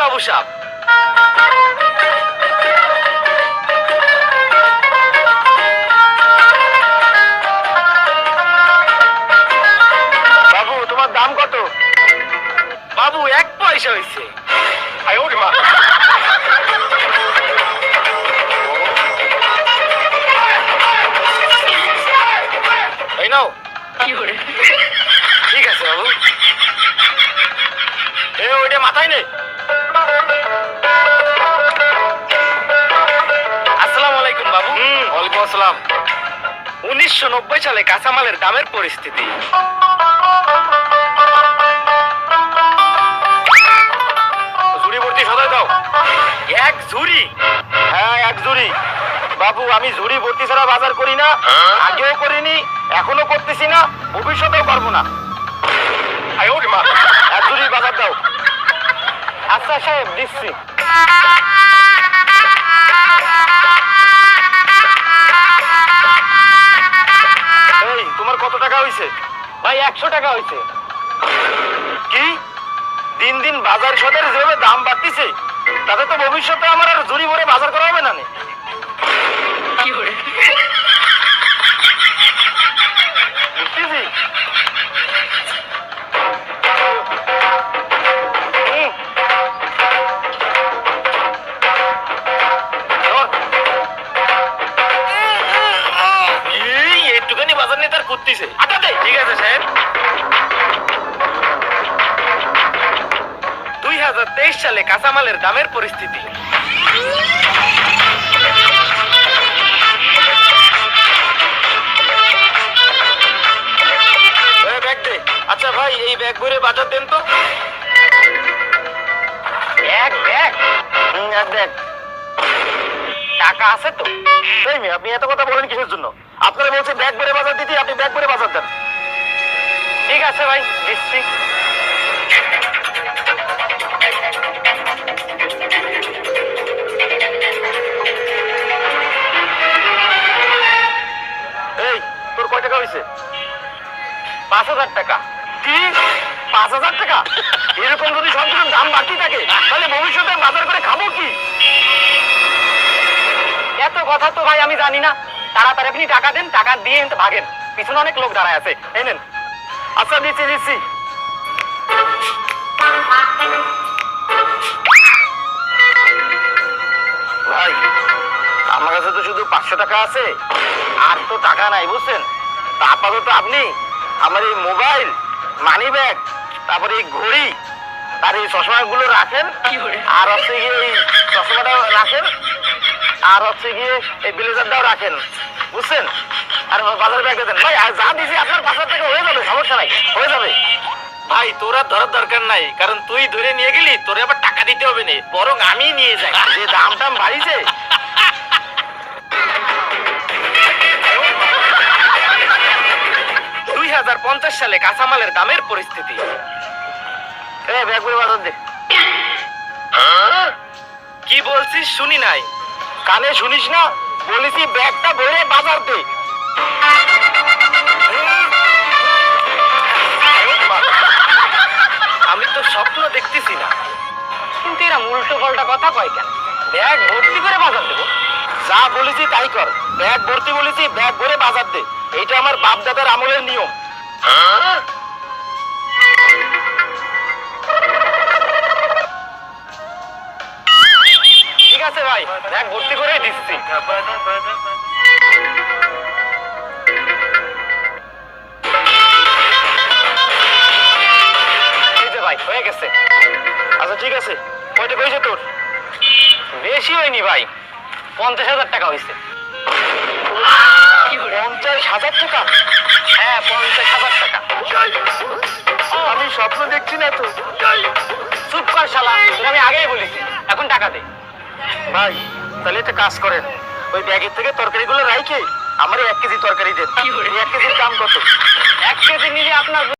বাবু সাহেব বাবু তোমার দাম কত? বাবু এক পয়সা হয়েছে নাও। ঠিক আছে বাবু। এ ওইটা মাথায় নেই আসসালামু আলাইকুম বাবু। ওয়ালাইকুম আসসালাম। উনিশশো নব্বই সালে কাঁচামালের দামের পরিস্থিতি। ঝুড়ি ভর্তি সদাই দাও। এক ঝুড়ি? হ্যাঁ এক ঝুড়ি। বাবু আমি ঝুড়ি ভর্তি ছাড়া বাজার করি না। আগেও করিনি এখনও করতেছি না ভবিষ্যতেও পারব না। আয় ওরে মা। এক ঝুড়ি বাজার দাও। আচ্ছা সাহেব এই, তোমার কত টাকা হয়েছে ভাই, একশো টাকা হয়েছে কি? দিন দিন বাজার সদের যেভাবে দাম বাড়তিছে, তাতে তো ভবিষ্যতে আমার আর ঝুড়ি ভরে বাজার করা হবে না? দে। ঠিক আছে সাহেব দুই হাজার তেইশ সালে কাঁচামালের দামের পরিস্থিতি। আচ্ছা ভাই, এই ব্যাগ ভরে বাজার দেন তো। এক ব্যাগ? এক ব্যাগ। টাকা আছে তো? আপনি এত কথা বলেন কিসের জন্য? আপনারা বলছে ব্যাগ ভরে বাজার দিতে আপনি ব্যাগ ভরে বাজার দেন। ঠিক আছে ভাই দিচ্ছি। এই তোর কয় টাকা হয়েছে পাঁচ হাজার টাকা। কি? পাঁচ হাজার টাকা? এরকম যদি দাম বাড়তি থাকে তাহলে ভবিষ্যতে বাজার করে খাব কি? এত কথা তো ভাই আমি জানি না। তাড়াতাড়ি আপনি টাকা দেন টাকা দিয়ে কিন্তু ভাগেন। পিছনে অনেক লোক দাঁড়ায় আছে। এই নেন। আচ্ছা দিচ্ছি দিচ্ছি ভাই আমার কাছে তো শুধু পাঁচশো টাকা আছে। আর তো টাকা নাই বুঝছেন? আপাতত আপনি আমার এই মোবাইল মানি ব্যাগ তারপরে এই ঘড়ি আর এই চশমাগুলো রাখেন। আর হচ্ছে গিয়ে এই চশমাটাও রাখেন। আর হচ্ছে গিয়ে এই ব্লেজারটাও রাখেন। বুঝছেন? আর বাজার ব্যাগ দেন। ভাই যা দিছি আপনার হাজার টাকা হয়ে যাবে সমস্যা নাই হয়ে যাবে। ভাই তোর আর ধরার দরকার নাই কারণ তুই ধরে নিয়ে গেলি তোরে আবার টাকা দিতে হবে না বরং আমি নিয়ে যাই। যে দাম টাম বাড়িছে। দুই হাজার পঞ্চাশ সালে কাঁচামালের দামের পরিস্থিতি। এ ব্যাগ করে বাজার দে। কি বলছিস শুনি নাই। কানে শুনিস না? বলেছি ব্যাগটা ভরে বাজার দে। আমি তো স্বপ্ন দেখতেছি না। কিন্তু এরা উল্টো পাল্টা কথা কয় কেন? ব্যাগ ভর্তি করে বাজার দেবো। যা বলেছি তাই কর। ব্যাগ ভর্তি বলেছি, ব্যাগ ভরে বাজার দে। এইটা আমার বাপ দাদার আমলের নিয়ম। ঠিক আছে ভাই, ব্যাগ ভর্তি দিচ্ছি পঞ্চাশ হাজার টাকা হয়েছে। পঞ্চাশ হাজার টাকা? হ্যাঁ পঞ্চাশ হাজার টাকা। আমি স্বপ্ন দেখছি না তো। চুপ কর আমি আগেই বলেছি। এখন টাকা দে। ভাই তাহলে একটা কাজ করেন। ওই ব্যাগের থেকে তরকারিগুলো রাইখে আমার এক কেজি তরকারি দেন। এক কেজির দাম কত? এক কেজি নিলে আপনার